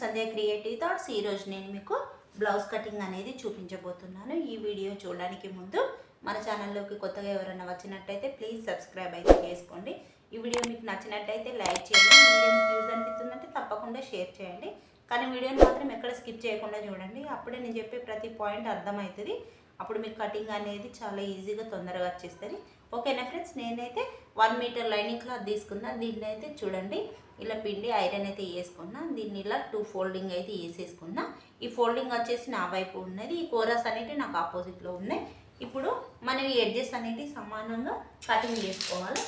సంధ్య creative thoughts. ఈరోజు నేను మీకు బ్లౌజ్ కటింగ్ అనేది చూపించబోతున్నాను. ఈ వీడియో చూడడానికి ముందు మన ఛానల్లోకి కొత్తగా ఎవరైనా వచ్చినట్టయితే ప్లీజ్ సబ్స్క్రైబ్ అయితే చేసుకోండి. ఈ వీడియో మీకు నచ్చినట్టయితే లైక్ చేయండి. వీడియో మీకు యూజ్ అనిపిస్తుందంటే తప్పకుండా షేర్ చేయండి. కానీ వీడియోని మాత్రం ఎక్కడ స్కిప్ చేయకుండా చూడండి. అప్పుడే నేను చెప్పే ప్రతి పాయింట్ అర్థమవుతుంది. అప్పుడు మీకు కటింగ్ అనేది చాలా ఈజీగా తొందరగా వచ్చేస్తుంది. ఓకేనా ఫ్రెండ్స్? నేనైతే వన్ మీటర్ లైనింగ్ క్లాత్ తీసుకున్నా. దీన్ని అయితే చూడండి. ఇలా పిండి ఐరన్ అయితే వేసుకున్నా దీన్ని ఇలా టూ ఫోల్డింగ్ అయితే వేసేసుకున్నా. ఈ ఫోల్డింగ్ వచ్చేసి నా వైపు ఉన్నది ఈ కోరస్ అనేవి నాకు ఆపోజిట్లో ఉన్నాయి. ఇప్పుడు మనం ఈ ఎడ్జెస్ అనేవి సమానంగా కటింగ్ చేసుకోవాలి.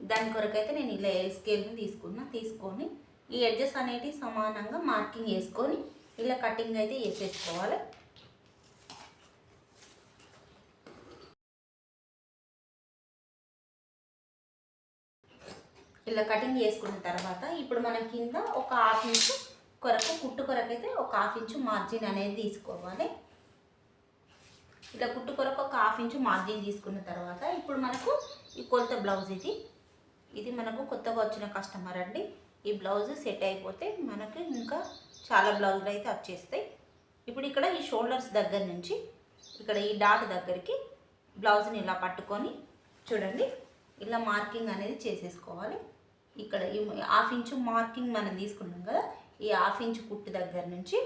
దాని కొరకైతే నేను ఇలా స్కేల్ని తీసుకున్నా. తీసుకొని ఈ ఎడ్జెస్ అనేవి సమానంగా మార్కింగ్ వేసుకొని ఇలా కటింగ్ అయితే వేసేసుకోవాలి. ఇలా కటింగ్ చేసుకున్న తర్వాత ఇప్పుడు మనం కింద ఒక హాఫ్ ఇంచు కొరకు కుట్టు కొరకు అయితే ఒక హాఫ్ ఇంచు మార్జిన్ అనేది తీసుకోవాలి. ఇలా కుట్టు కొరకు ఒక హాఫ్ ఇంచు మార్జిన్ తీసుకున్న తర్వాత ఇప్పుడు మనకు ఈ కొలత బ్లౌజ్ ఇది. ఇది మనకు కొత్తగా వచ్చిన కస్టమర్ అండి. ఈ బ్లౌజ్ సెట్ అయిపోతే మనకు ఇంకా చాలా బ్లౌజులు అయితే వచ్చేస్తాయి ఇప్పుడు ఇక్కడ ఈ షోల్డర్స్ దగ్గర నుంచి ఇక్కడ ఈ డాట్ దగ్గరికి బ్లౌజ్ని ఇలా పట్టుకొని చూడండి. ఇలా మార్కింగ్ అనేది చేసేసుకోవాలి. ఇక్కడ ఈ హాఫ్ ఇంచు మార్కింగ్ మనం తీసుకున్నాం కదా ఈ హాఫ్ ఇంచు కుట్టు దగ్గర నుంచి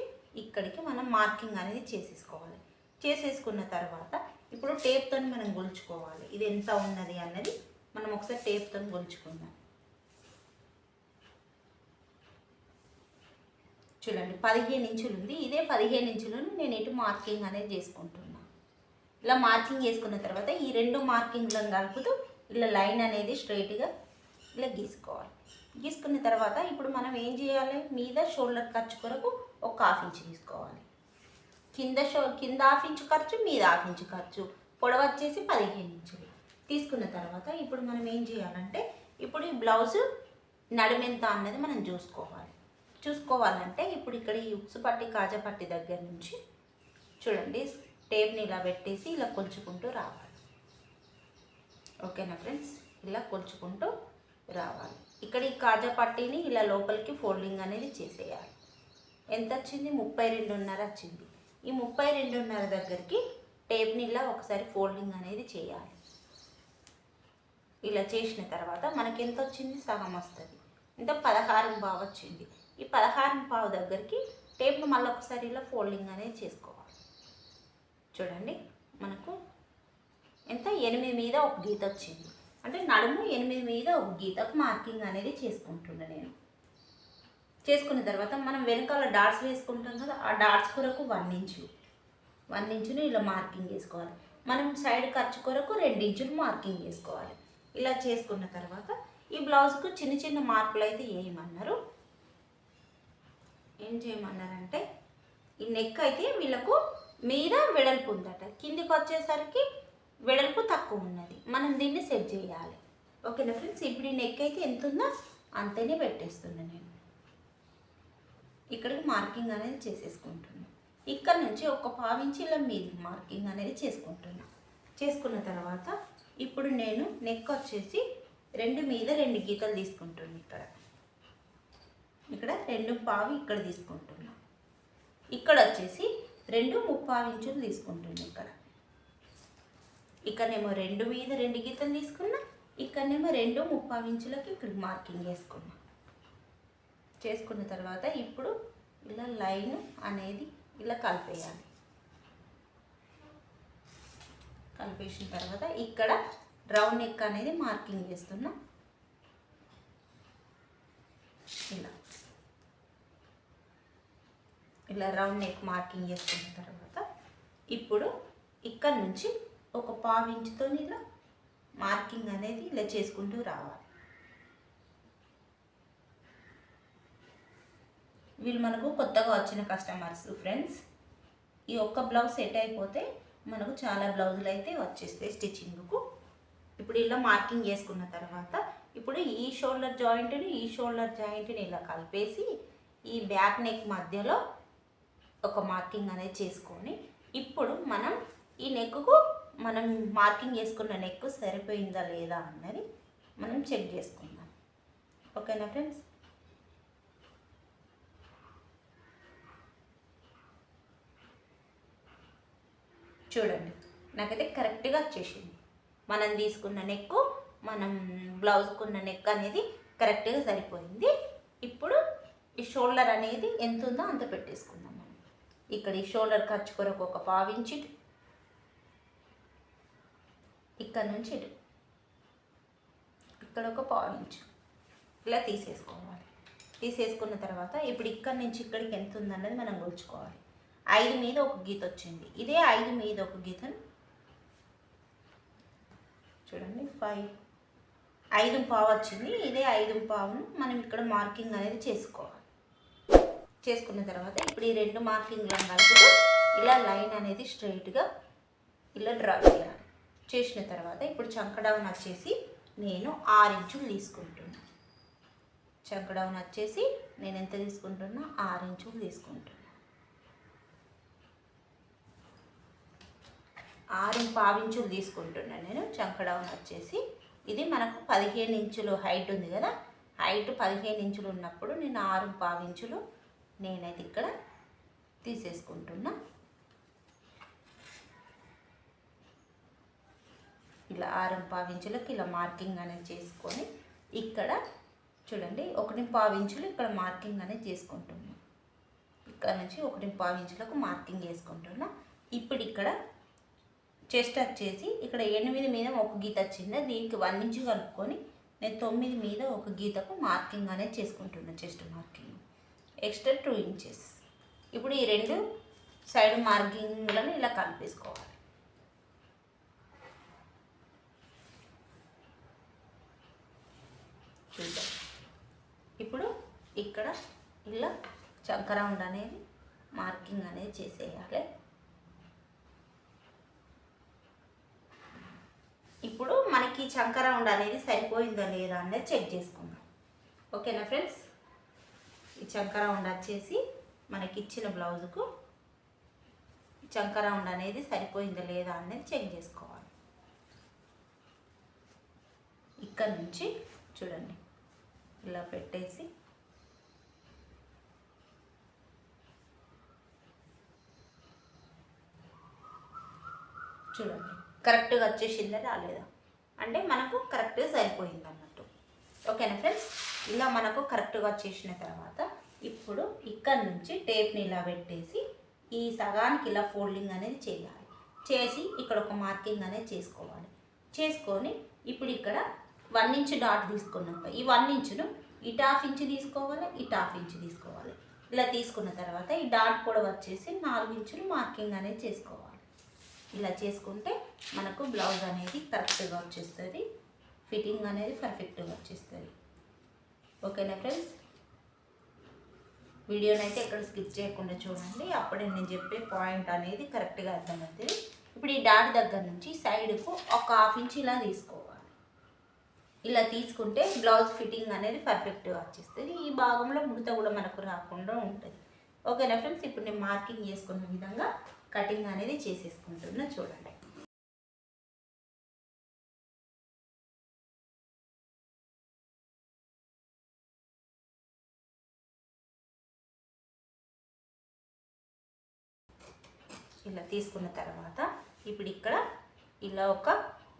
ఇక్కడికి మనం మార్కింగ్ అనేది చేసేసుకోవాలి. చేసేసుకున్న తర్వాత ఇప్పుడు టేప్తో మనం గొలుచుకోవాలి. ఇది ఎంత ఉన్నది అన్నది మనం ఒకసారి టేప్తో గొలుచుకుందాం. చూడండి పదిహేను ఇంచులు ఉంది. ఇదే పదిహేను ఇంచులను నేను ఇటు మార్కింగ్ అనేది చేసుకుంటున్నాను ఇలా మార్కింగ్ చేసుకున్న తర్వాత ఈ రెండు మార్కింగ్లను కలుపుతూ ఇలా లైన్ అనేది స్ట్రైట్గా ఇలా గీసుకోవాలి. గీసుకున్న తర్వాత ఇప్పుడు మనం ఏం చేయాలి? మీద షోల్డర్ ఖర్చు కొరకు ఒక హాఫ్ ఇంచ్ తీసుకోవాలి కింద షో కింద హాఫ్ ఇంచు ఖర్చు మీద హాఫ్ ఇంచు ఖర్చు. పొడవు వచ్చేసి పదిహేను ఇంచులు. తీసుకున్న తర్వాత ఇప్పుడు మనం ఏం చేయాలంటే ఇప్పుడు ఈ బ్లౌజ్ నడుమెంత అన్నది మనం చూసుకోవాలి. చూసుకోవాలంటే ఇప్పుడు ఇక్కడ ఈ ఉక్సు పట్టి కాజపట్టి దగ్గర నుంచి చూడండి టేప్ని ఇలా పెట్టేసి ఇలా కొలుచుకుంటూ రావాలి. ఓకేనా ఫ్రెండ్స్? ఇలా కొలుచుకుంటూ రావాలి. ఇక్కడ ఈ కాజా పట్టీని ఇలా లోపలికి ఫోల్డింగ్ అనేది చేసేయాలి. ఎంత వచ్చింది? ముప్పై రెండున్నర వచ్చింది. ఈ ముప్పై రెండున్నర దగ్గరికి టేప్ని ఇలా ఒకసారి ఫోల్డింగ్ అనేది చేయాలి. ఇలా చేసిన తర్వాత మనకి ఎంత వచ్చింది? సగం వస్తుంది. ఇంత పదహారం పావు వచ్చింది. ఈ పదహారం పావు దగ్గరికి టేప్ను మళ్ళీ ఒకసారి ఇలా ఫోల్డింగ్ అనేది చేసుకోవాలి. చూడండి మనకు ఎంత? ఎనిమిది మీద ఒక గీత వచ్చింది. అంటే నడుము ఎనిమిది మీద ఒక గీతకు మార్కింగ్ అనేది చేసుకుంటున్నా నేను. చేసుకున్న తర్వాత మనం వెనకాల డాట్స్ వేసుకుంటాం కదా ఆ డాట్స్ కొరకు వన్ ఇంచు. వన్ ఇంచును ఇలా మార్కింగ్ చేసుకోవాలి. మనం సైడ్ ఖర్చు కొరకు రెండు ఇంచులు మార్కింగ్ చేసుకోవాలి. ఇలా చేసుకున్న తర్వాత ఈ బ్లౌజ్కు చిన్న చిన్న మార్పులు అయితే ఏమన్నారు ఏం చేయమన్నారంటే ఈ నెక్ అయితే వీళ్ళకు మీద వెడల్పు ఉందట. కిందికి వచ్చేసరికి వెడల్పు తక్కువ ఉన్నది. మనం దీన్ని సెట్ చేయాలి. ఓకేనా ఫ్రెండ్స్ ఇప్పుడు ఈ నెక్ అయితే ఎంత ఉందో అంతనే పెట్టేస్తున్నాను నేను. ఇక్కడికి మార్కింగ్ అనేది చేసేసుకుంటున్నాను ఇక్కడ నుంచి ఒక పావించి ఇలా మీద మార్కింగ్ అనేది చేసుకుంటున్నాను చేసుకున్న తర్వాత ఇప్పుడు నేను నెక్ వచ్చేసి రెండు మీద రెండు గీతలు తీసుకుంటున్నాను ఇక్కడ. ఇక్కడ రెండు పావి ఇక్కడ తీసుకుంటున్నాను ఇక్కడ వచ్చేసి రెండు ముప్పావు ఇంచులు తీసుకుంటున్నాను ఇక్కడ. ఇక్కడనేమో రెండు మీద రెండు గీతలు తీసుకున్నా ఇక్కడనేమో రెండు ముప్పై ఇంచులకి ఇక్కడ మార్కింగ్ వేసుకున్నా చేసుకున్న తర్వాత ఇప్పుడు ఇలా లైన్ అనేది ఇలా కలిపేయాలి. కలిపేసిన తర్వాత ఇక్కడ రౌండ్ నెక్ అనేది మార్కింగ్ చేస్తున్నా. ఇలా. ఇలా రౌండ్ నెక్ మార్కింగ్ చేసుకున్న తర్వాత ఇప్పుడు ఇక్కడ నుంచి ఒక పావు ఇంచుతో ఇలా మార్కింగ్ అనేది ఇలా చేసుకుంటూ రావాలి. వీళ్ళు మనకు కొత్తగా వచ్చిన కస్టమర్స్ ఫ్రెండ్స్ ఈ ఒక్క బ్లౌజ్ సెట్ అయిపోతే మనకు చాలా బ్లౌజులు అయితే వచ్చేస్తాయి స్టిచ్చింగ్కు ఇప్పుడు ఇలా మార్కింగ్ చేసుకున్న తర్వాత ఇప్పుడు ఈ షోల్డర్ జాయింట్ని ఈ షోల్డర్ జాయింట్ని ఇలా కలిపేసి ఈ బ్యాక్ నెక్ మధ్యలో ఒక మార్కింగ్ అనేది చేసుకొని ఇప్పుడు మనం ఈ నెక్కు మనం మార్కింగ్ చేసుకున్న నెక్ సరిపోయిందా లేదా అన్నది మనం చెక్ చేసుకుందాం. ఓకేనా ఫ్రెండ్స్? చూడండి నాకైతే కరెక్ట్గా వచ్చేసింది. మనం తీసుకున్న నెక్ మనం బ్లౌజ్కున్న నెక్ అనేది కరెక్ట్గా సరిపోయింది. ఇప్పుడు ఈ షోల్డర్ అనేది ఎంత ఉందో అంత పెట్టేసుకుందాం మనం. ఇక్కడ ఈ షోల్డర్ ఖర్చు కొరకు ఒక పావించి ఇక్కడ నుంచి ఇటు. ఇక్కడ ఒక పావు ఇంచు ఇలా తీసేసుకోవాలి. తీసేసుకున్న తర్వాత ఇప్పుడు ఇక్కడ నుంచి ఇక్కడికి ఎంత ఉందన్నది మనం కొలుచుకోవాలి ఐదు మీద ఒక గీత వచ్చింది. ఇదే ఐదు మీద ఒక గీతను చూడండి ఫైవ్ ఐదు పావు వచ్చింది. ఇదే ఐదు పావును మనం ఇక్కడ మార్కింగ్ అనేది చేసుకోవాలి. చేసుకున్న తర్వాత ఇప్పుడు ఈ రెండు మార్కింగ్లను కలుపుతూ ఇలా లైన్ అనేది స్ట్రైట్గా ఇలా డ్రా చేయాలి. చేసిన తర్వాత ఇప్పుడు చంకడౌన్ వచ్చేసి నేను ఆరు ఇంచులు తీసుకుంటున్నాను చంకడౌన్ వచ్చేసి నేను ఎంత తీసుకుంటున్నా? ఆరు ఇంచులు తీసుకుంటున్నా. ఆరు పావించులు తీసుకుంటున్నాను నేను. చంకడౌన్ వచ్చేసి ఇది మనకు పదిహేను ఇంచులు హైట్ ఉంది కదా? హైట్ పదిహేను ఇంచులు ఉన్నప్పుడు నేను ఆరు పావించులు నేనైతే ఇక్కడ తీసేసుకుంటున్నా. ఇలా ఆరం పావించులకు ఇలా మార్కింగ్ అనేది చేసుకొని ఇక్కడ చూడండి ఒకటి పావించులు ఇక్కడ మార్కింగ్ అనేది చేసుకుంటున్నాం. ఇక్కడ నుంచి ఒకటి పావించులకు మార్కింగ్ చేసుకుంటున్నా. ఇప్పుడు ఇక్కడ చెస్ట్ వచ్చేసి ఇక్కడ ఎనిమిది మీద ఒక గీత వచ్చింది. దీనికి వన్ ఇంచు కలుపుకొని నేను తొమ్మిది మీద ఒక గీతకు మార్కింగ్ అనేది చేసుకుంటున్నాను chest marking. Extra two inches. ఇప్పుడు ఈ రెండు సైడ్ మార్కింగ్లను ఇలా కలిపేసుకోవాలి. చూద్దాం ఇప్పుడు ఇక్కడ ఇలా చంకరౌండ్ అనేది మార్కింగ్ అనేది చేసేయాలి. ఇప్పుడు మనకి చంక రౌండ్ అనేది సరిపోయిందా లేదా అనేది చెక్ చేసుకుందాం. ఓకేనా ఫ్రెండ్స్? ఈ చంక రౌండ్ వచ్చేసి మనకి ఇచ్చిన బ్లౌజుకు చంక రౌండ్ అనేది సరిపోయిందా లేదా అనేది చెక్ చేసుకోవాలి. ఇక్కడ నుంచి చూడండి. ఇలా పెట్టేసి చూడండి. కరెక్ట్గా వచ్చేసిందా రాలేదా? అంటే మనకు కరెక్ట్గా సరిపోయింది అన్నట్టు ఓకేనా ఫ్రెండ్స్? ఇలా మనకు కరెక్ట్గా వచ్చేసిన తర్వాత ఇప్పుడు ఇక్కడ నుంచి టేప్ని ఇలా పెట్టేసి ఈ సగానికి ఇలా ఫోల్డింగ్ అనేది చేయాలి. చేసి ఇక్కడ ఒక మార్కింగ్ అనేది చేసుకోవాలి. చేసుకొని ఇప్పుడు ఇక్కడ వన్ ఇంచ్ డాట్ తీసుకున్నాం. ఈ వన్ ఇంచును ఇటు హాఫ్ ఇంచ్ తీసుకోవాలి ఇటు హాఫ్ ఇంచ్ తీసుకోవాలి. ఇలా తీసుకున్న తర్వాత ఈ డాట్ కూడా వచ్చేసి నాలుగు ఇంచులు మార్కింగ్ అనేది చేసుకోవాలి. ఇలా చేసుకుంటే మనకు బ్లౌజ్ అనేది కరెక్ట్గా వచ్చేస్తుంది ఫిట్టింగ్ అనేది పర్ఫెక్ట్గా వచ్చేస్తుంది. ఓకేనా ఫ్రెండ్స్? వీడియోని అయితే ఎక్కడ స్కిప్ చేయకుండా చూడండి. అప్పుడే నేను చెప్పే పాయింట్ అనేది కరెక్ట్గా అర్థమవుతుంది. ఇప్పుడు ఈ డాట్ దగ్గర నుంచి సైడ్కు ఒక హాఫ్ ఇంచ్ ఇలా తీసుకోవాలి. ఇలా తీసుకుంటే బ్లౌజ్ ఫిట్టింగ్ అనేది పర్ఫెక్ట్గా వచ్చేస్తుంది. ఈ భాగంలో ముడత కూడా మనకు రాకుండా ఉంటుంది. ఓకేనా ఫ్రెండ్స్? ఇప్పుడు నేను మార్కింగ్ చేసుకున్న విధంగా కటింగ్ అనేది చేసేసుకుంటున్నా చూడండి. ఇలా తీసుకున్న తర్వాత ఇప్పుడు ఇక్కడ ఇలా ఒక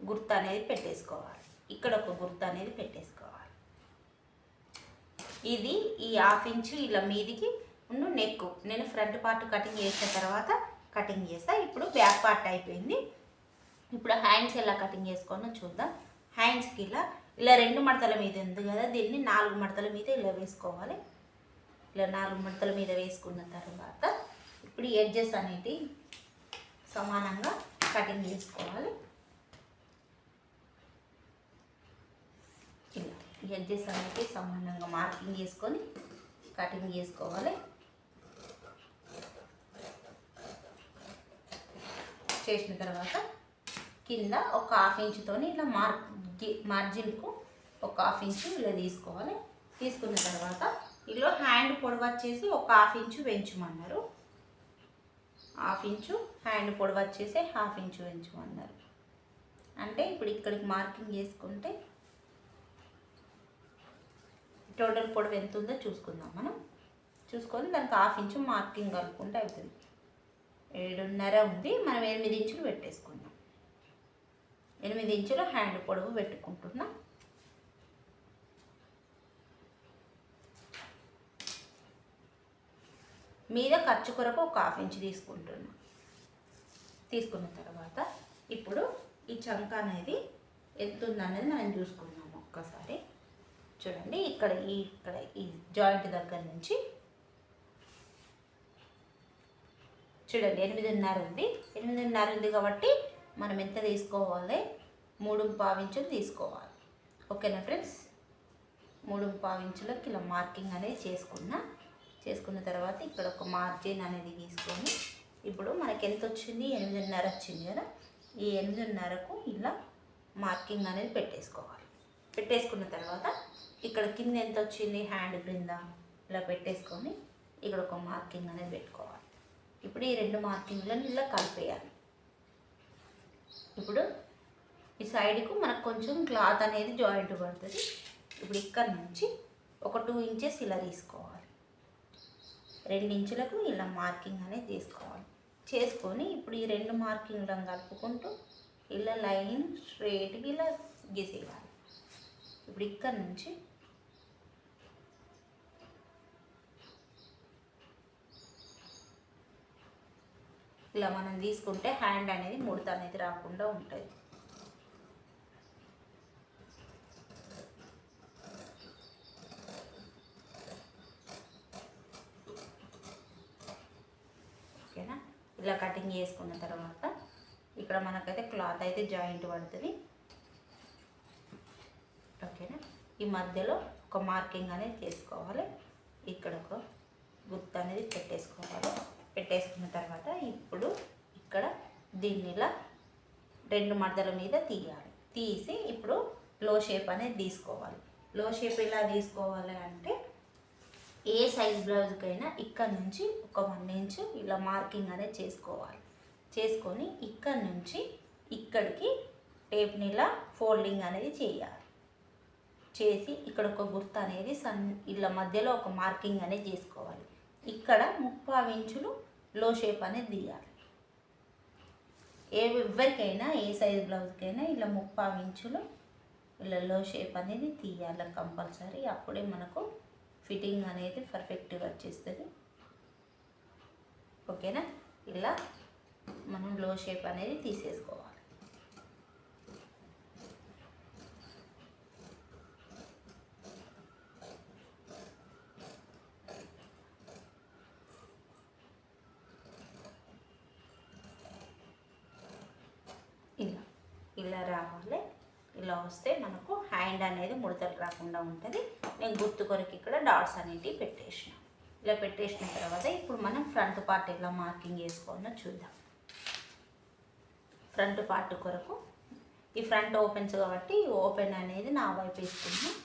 గుర్తు అనేది పెట్టేసుకోవాలి. ఇక్కడ ఒక గుర్తు అనేది పెట్టేసుకోవాలి. ఇది ఈ హాఫ్ ఇంచు ఇలా మీదికి ఉన్న నెక్ నేను ఫ్రంట్ పార్ట్ కటింగ్ చేసిన తర్వాత కటింగ్ చేస్తా. ఇప్పుడు బ్యాక్ పార్ట్ అయిపోయింది. ఇప్పుడు హ్యాండ్స్ ఎలా కటింగ్ చేసుకోవాలో చూద్దాం. హ్యాండ్స్కి ఇలా ఇలా రెండు మడతల మీద ఉంది కదా దీన్ని నాలుగు మడతల మీద ఇలా వేసుకోవాలి. ఇలా నాలుగు మడతల మీద వేసుకున్న తర్వాత ఇప్పుడు ఎడ్జెస్ అనేది సమానంగా కటింగ్ చేసుకోవాలి ఇలా ఈ ఎడ్జెస్ అనేవి సమానంగా మార్కింగ్ చేసుకొని కటింగ్ చేసుకోవాలి. చేసిన తర్వాత కింద ఒక హాఫ్ ఇంచుతోని ఇట్లా మార్ మార్జిన్కు ఒక హాఫ్ ఇంచు ఇలా తీసుకోవాలి. తీసుకున్న తర్వాత ఇలా హ్యాండ్ పొడవు వచ్చేసి ఒక హాఫ్ ఇంచు పెంచమన్నారు. హాఫ్ ఇంచు హ్యాండ్ పొడవు వచ్చేసి హాఫ్ ఇంచు పెంచమన్నారు. అంటే ఇప్పుడు ఇక్కడికి మార్కింగ్ చేసుకుంటే టోటల్ పొడవు ఎంత ఉందో చూసుకుందాం మనం. చూసుకొని దానికి హాఫ్ ఇంచు మార్కింగ్ కలుపుకుంటే అవుతుంది. ఏడున్నర ఉంది. మనం ఎనిమిది ఇంచులు పెట్టేసుకుందాం. ఎనిమిది ఇంచులు హ్యాండ్ పొడవు పెట్టుకుంటున్నాం. మీద ఖర్చు కొరకు ఒక హాఫ్ ఇంచ్ తీసుకుంటున్నాం. తీసుకున్న తర్వాత ఇప్పుడు ఈ చంక అనేది ఎంత ఉందనేది మనం చూసుకుందాం ఒక్కసారి. చూడండి ఇక్కడ ఈ ఇక్కడ ఈ జాయింట్ దగ్గర నుంచి చూడండి ఎనిమిదిన్నర ఉంది. ఎనిమిదిన్నర ఉంది కాబట్టి మనం ఎంత తీసుకోవాలి? మూడు పావించులు తీసుకోవాలి. ఓకేనా ఫ్రెండ్స్? మూడు పావించులకి ఇలా మార్కింగ్ అనేది చేసుకున్నా చేసుకున్న తర్వాత ఇక్కడ ఒక మార్జిన్ అనేది తీసుకొని ఇప్పుడు మనకి ఎంత వచ్చింది? ఎనిమిదిన్నర వచ్చింది కదా? ఈ ఎనిమిదిన్నరకు ఇలా మార్కింగ్ అనేది పెట్టేసుకోవాలి. పెట్టేసుకున్న తర్వాత ఇక్కడ కింద ఎంత వచ్చింది? హ్యాండ్ క్రింద. ఇలా పెట్టేసుకొని ఇక్కడ ఒక మార్కింగ్ అనేది పెట్టుకోవాలి. ఇప్పుడు ఈ రెండు మార్కింగ్లను ఇలా కలిపేయాలి. ఇప్పుడు ఈ సైడ్కు మనకు కొంచెం క్లాత్ అనేది జాయింట్ పడుతుంది. ఇప్పుడు ఇక్కడ నుంచి ఒక టూ ఇంచెస్ ఇలా తీసుకోవాలి. రెండు ఇంచులకు ఇలా మార్కింగ్ అనేది తీసుకోవాలి. చేసుకొని ఇప్పుడు ఈ రెండు మార్కింగ్లను కలుపుకుంటూ ఇలా లైన్ స్ట్రైట్గా ఇలా గీసేయాలి. ఇప్పుడు ఇక్కడ నుంచి ఇలా మనం తీసుకుంటే హ్యాండ్ అనేది ముడత అనేది రాకుండా ఉంటుంది. ఓకేనా? ఇలా కటింగ్ చేసుకున్న తర్వాత ఇక్కడ మనకైతే క్లాత్ అయితే జాయింట్ పడుతుంది. ఓకేనా? ఈ మధ్యలో ఒక మార్కింగ్ అనేది చేసుకోవాలి. ఇక్కడ ఒక గుర్తు అనేది పెట్టేసుకోవాలి. పెట్టేసుకున్న తర్వాత ఇప్పుడు ఇక్కడ దీన్నిలా రెండు మడతల మీద తీయాలి. తీసి ఇప్పుడు లో షేప్ అనేది తీసుకోవాలి. లో షేప్ ఎలా తీసుకోవాలి అంటే ఏ సైజ్ బ్లౌజ్కైనా ఇక్కడ నుంచి ఒక వన్ ఇంచ్ ఇలా మార్కింగ్ అనేది చేసుకోవాలి. చేసుకొని ఇక్కడ నుంచి ఇక్కడికి టేప్ని ఇలా ఫోల్డింగ్ అనేది చేయాలి. చేసి ఇక్కడ ఒక గుర్తు అనేది సన్ ఇలా మధ్యలో ఒక మార్కింగ్ అనేది చేసుకోవాలి. ఇక్కడ ముప్పావు ఇంచులు లో షేప్ అనేది తీయాలి. ఏ ఎవరికైనా ఏ సైజ్ బ్లౌజ్కైనా ఇలా ముప్పావు ఇంచులు ఇలా లో షేప్ అనేది తీయాలి కంపల్సరీ. అప్పుడే మనకు ఫిట్టింగ్ అనేది పర్ఫెక్ట్గా వచ్చేస్తుంది. ఓకేనా? ఇలా మనం లో షేప్ అనేది తీసేసుకోవాలి ఇలా ఇలా రావాలి. ఇలా వస్తే మనకు హ్యాండ్ అనేది ముడతలు రాకుండా ఉంటుంది. నేను గుర్తు కొరకు ఇక్కడ డాట్స్ అనేటివి పెట్టేసిన. ఇలా పెట్టేసిన తర్వాత ఇప్పుడు మనం ఫ్రంట్ పార్ట్ ఎలా మార్కింగ్ వేసుకోవాలో చూద్దాం. ఫ్రంట్ పార్ట్ కొరకు ఈ ఫ్రంట్ ఓపెన్స్ కాబట్టి ఓపెన్ అనేది నా వైపు వేసుకున్నాం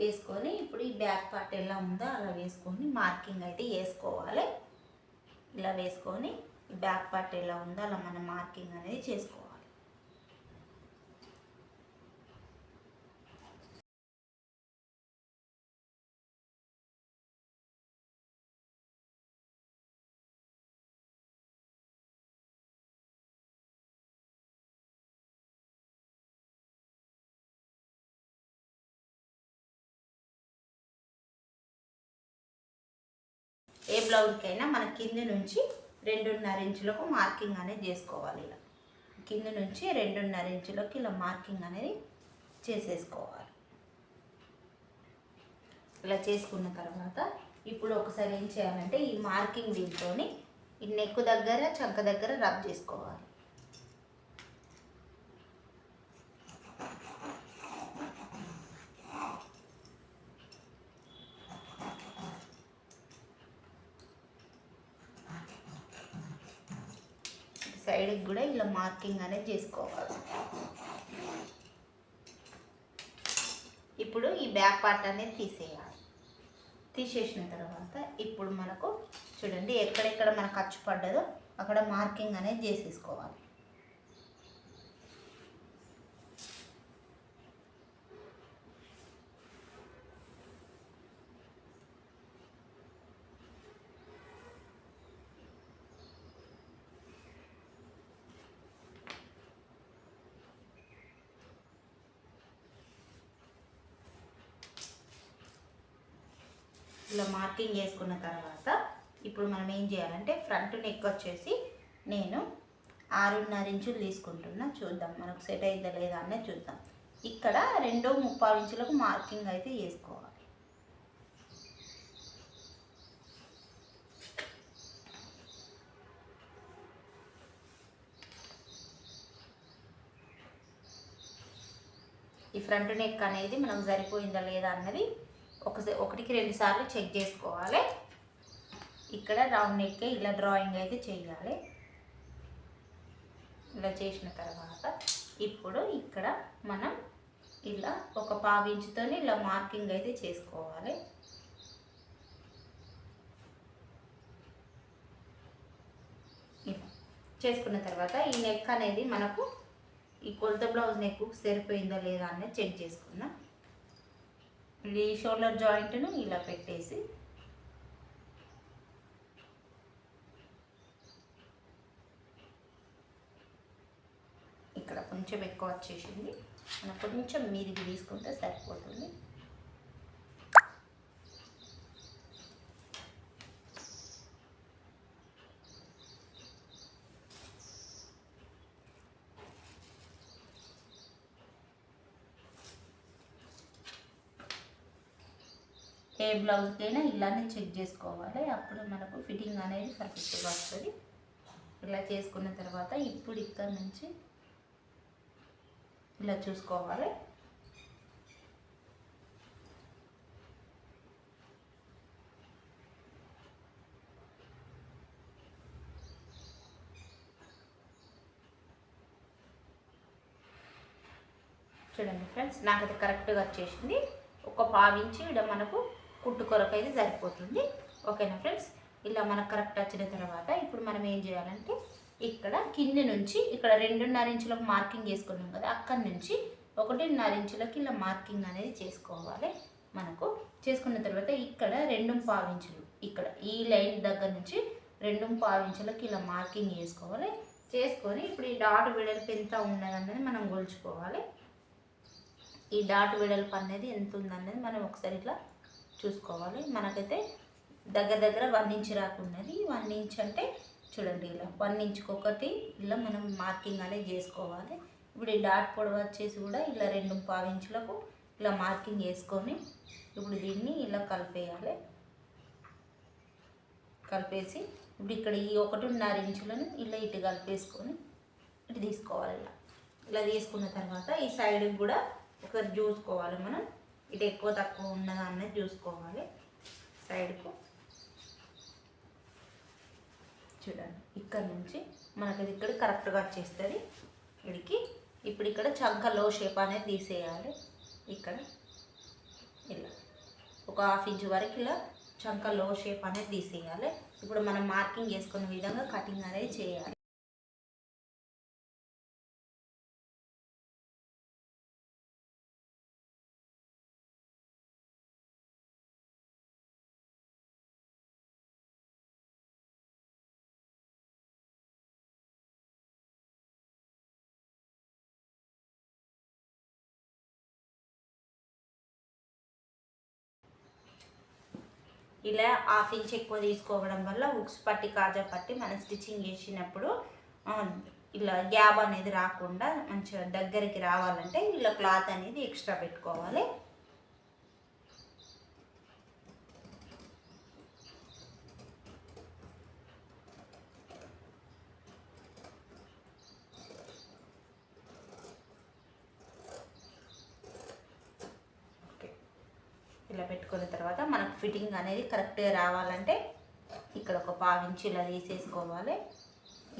వేసుకొని ఇప్పుడు ఈ బ్యాక్ పార్ట్ ఎలా ఉందో అలా వేసుకొని మార్కింగ్ అయితే వేసుకోవాలి. ఇలా వేసుకొని ఈ బ్యాక్ పార్ట్ ఎలా ఉందో అలా మనం మార్కింగ్ అనేది చేసుకోవాలి. ఏ బ్లౌజ్కైనా మన కింద నుంచి రెండున్నర ఇంచులకు మార్కింగ్ అనేది చేసుకోవాలి ఇలా. కింద నుంచి రెండున్నర ఇంచులకు ఇలా మార్కింగ్ అనేది చేసేసుకోవాలి. ఇలా చేసుకున్న తర్వాత ఇప్పుడు ఒకసారి ఏం చేయాలంటే ఈ మార్కింగ్ దీంతో ఈ నెక్ దగ్గర చంక దగ్గర రబ్ చేసుకోవాలి. సైడ్కి కూడా ఇలా మార్కింగ్ అనేది చేసుకోవాలి. ఇప్పుడు ఈ బ్యాక్ పార్ట్ అనేది తీసేయాలి. తీసేసిన తర్వాత ఇప్పుడు మనకు చూడండి ఎక్కడెక్కడ మనకు ఖర్చు పడ్డదో అక్కడ మార్కింగ్ అనేది చేసేసుకోవాలి. ఇలా మార్కింగ్ చేసుకున్న తర్వాత ఇప్పుడు మనం ఏం చేయాలంటే ఫ్రంట్ నెక్ వచ్చేసి నేను ఆరున్నర ఇంచులు తీసుకుంటున్నా. చూద్దాం మనకు సెట్ అయిందా లేదా అనేది చూద్దాం. ఇక్కడ రెండు ముప్పై ఇంచులకు మార్కింగ్ అయితే వేసుకోవాలి ఈ ఫ్రంట్ నెక్ అనేది మనకు సరిపోయిందా లేదా అన్నది ఒకసారి ఒకటికి రెండు సార్లు చెక్ చేసుకోవాలి. ఇక్కడ రౌండ్ నెక్ ఇలా డ్రాయింగ్ అయితే చేయాలి ఇలా చేసిన తర్వాత ఇప్పుడు ఇక్కడ మనం ఇలా ఒక పావించుతో ఇలా మార్కింగ్ అయితే చేసుకోవాలి. చేసుకున్న తర్వాత ఈ నెక్ అనేది మనకు ఈ కొలత బ్లౌజ్ నెక్ సరిపోయిందా లేదా అనేది చెక్ చేసుకున్నాం ఈ షోల్డర్ జాయింట్ను ఇలా పెట్టేసి ఇక్కడ కొంచెం ఎక్కువ వచ్చేసింది. మనం కొంచెం మీదికి తీసుకుంటే సరిపోతుంది. ఏ బ్లౌజ్కైనా ఇలానే చెక్ చేసుకోవాలి. అప్పుడు మనకు ఫిట్టింగ్ అనేది పర్ఫెక్ట్గా వస్తుంది. ఇలా చేసుకున్న తర్వాత ఇప్పుడు ఇక్కడ నుంచి ఇలా చూసుకోవాలి. చూడండి ఫ్రెండ్స్ నాకు అది కరెక్ట్గా వచ్చేసింది. ఒక పావించి ఇక్కడ మనకు కుట్టు కొరకు అయితే సరిపోతుంది. ఓకేనా ఫ్రెండ్స్? ఇలా మనకు కరెక్ట్ వచ్చిన తర్వాత ఇప్పుడు మనం ఏం చేయాలంటే ఇక్కడ కింది నుంచి ఇక్కడ రెండున్నర ఇంచులకు మార్కింగ్ చేసుకున్నాం కదా అక్కడి నుంచి ఒకటిన్నర ఇంచులకి ఇలా మార్కింగ్ అనేది చేసుకోవాలి. మనకు చేసుకున్న తర్వాత ఇక్కడ రెండు పావించులు ఇక్కడ ఈ లైన్ దగ్గర నుంచి రెండు పావించులకి ఇలా మార్కింగ్ చేసుకోవాలి చేసుకొని ఇప్పుడు ఈ డాట్ వెడల్పు ఎంత ఉన్నదన్నది మనం కొలుచుకోవాలి. ఈ డాట్ వెడల్పు అనేది ఎంత ఉందన్నది మనం ఒకసారి ఇట్లా చూసుకోవాలి. మనకైతే దగ్గర దగ్గర వన్ ఇంచ్ రాకున్నది వన్ ఇంచ్ అంటే చూడండి ఇలా వన్ ఇంచ్కి ఒకటి ఇలా మనం మార్కింగ్ అనేది చేసుకోవాలి. ఇప్పుడు ఈ డాట్ పొడవు వచ్చేసి కూడా ఇలా రెండు పావు ఇంచులకు ఇలా మార్కింగ్ వేసుకొని ఇప్పుడు దీన్ని ఇలా కలిపేయాలి. కలిపేసి ఇప్పుడు ఇక్కడ ఈ ఒకటిన్నర ఇంచులను ఇలా ఇటు కలిపేసుకొని ఇటు తీసుకోవాలి ఇలా. ఇలా తీసుకున్న తర్వాత ఈ సైడ్కి కూడా ఒకసారి చూసుకోవాలి మనం. ఇటు ఎక్కువ తక్కువ ఉన్నదా అన్నది చూసుకోవాలి. సైడ్కు. చూడండి ఇక్కడ నుంచి మనకి ఇది ఇక్కడ కరెక్ట్గా వచ్చేస్తుంది. ఇడికి ఇప్పుడు ఇక్కడ చంక లో షేప్ అనేది తీసేయాలి. ఇక్కడ ఇలా. ఒక హాఫ్ ఇంచ్ వరకు ఇలా చంక లో షేప్ అనేది తీసేయాలి. ఇప్పుడు మనం మార్కింగ్ చేసుకునే విధంగా కటింగ్ అనేది చేయాలి. ఇలా హాఫ్ ఇంచ్ ఎక్కువ తీసుకోవడం వల్ల హుక్స్ పట్టి కాజా పట్టి మనం స్టిచ్చింగ్ చేసినప్పుడు ఇలా గ్యాప్ అనేది రాకుండా మంచిగా దగ్గరికి రావాలంటే ఇలా క్లాత్ అనేది ఎక్స్ట్రా పెట్టుకోవాలి ఓకే ఇలా పెట్టుకున్న తర్వాత మనకు ఫిట్టింగ్ అనేది కరెక్ట్గా రావాలంటే ఇక్కడ ఒక పావించి ఇలా తీసేసుకోవాలి.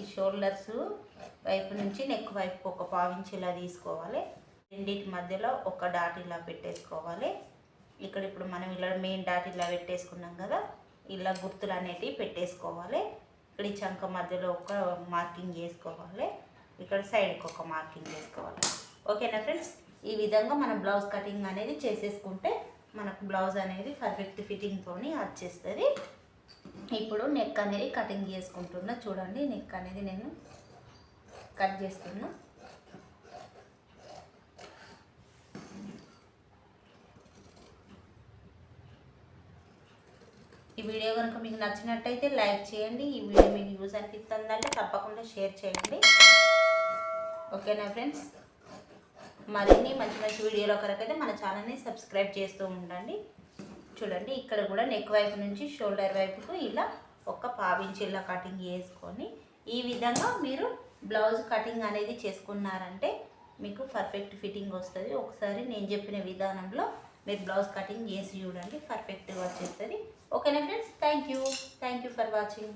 ఈ షోల్డర్స్ వైపు నుంచి నెక్ వైపు ఒక పావించి ఇలా తీసుకోవాలి. రెండింటి మధ్యలో ఒక డాట్ ఇలా పెట్టేసుకోవాలి. ఇక్కడ ఇప్పుడు మనం ఇలా మెయిన్ డాట్ ఇలా పెట్టేసుకున్నాం కదా ఇలా గుర్తులు అనేటివి పెట్టేసుకోవాలి. ఇక్కడ ఈ చంక మధ్యలో ఒక మార్కింగ్ చేసుకోవాలి. ఇక్కడ సైడ్కి ఒక మార్కింగ్ చేసుకోవాలి. ఓకేనా ఫ్రెండ్స్? ఈ విధంగా మనం బ్లౌజ్ కటింగ్ అనేది చేసేసుకుంటే మనకు బ్లౌజ్ అనేది పర్ఫెక్ట్ ఫిట్టింగ్తో వచ్చేస్తుంది ఇప్పుడు నెక్ అనేది కటింగ్ చేసుకుంటున్నా. చూడండి నెక్ అనేది నేను కట్ చేస్తున్నా. వీడియో కనుక మీకు నచ్చినట్టయితే లైక్ చేయండి. ఈ వీడియో మీకు యూజ్ అనిపిస్తుందంటే తప్పకుండా షేర్ చేయండి. ఓకేనా ఫ్రెండ్స్ మరిన్ని మంచి మంచి వీడియోల కొరకైతే మన ఛానల్ని సబ్స్క్రైబ్ చేస్తూ ఉండండి. చూడండి ఇక్కడ కూడా నెక్ వైపు నుంచి షోల్డర్ వైపుకు ఇలా ఒక పావించిల్లా కటింగ్ చేసుకొని ఈ విధంగా మీరు బ్లౌజ్ కటింగ్ అనేది చేసుకున్నారంటే మీకు పర్ఫెక్ట్ ఫిట్టింగ్ వస్తుంది. ఒకసారి నేను చెప్పిన విధానంలో మీరు బ్లౌజ్ కటింగ్ చేసి చూడండి పర్ఫెక్ట్గా వచ్చేస్తుంది. ఓకేనా friends thank you thank you for watching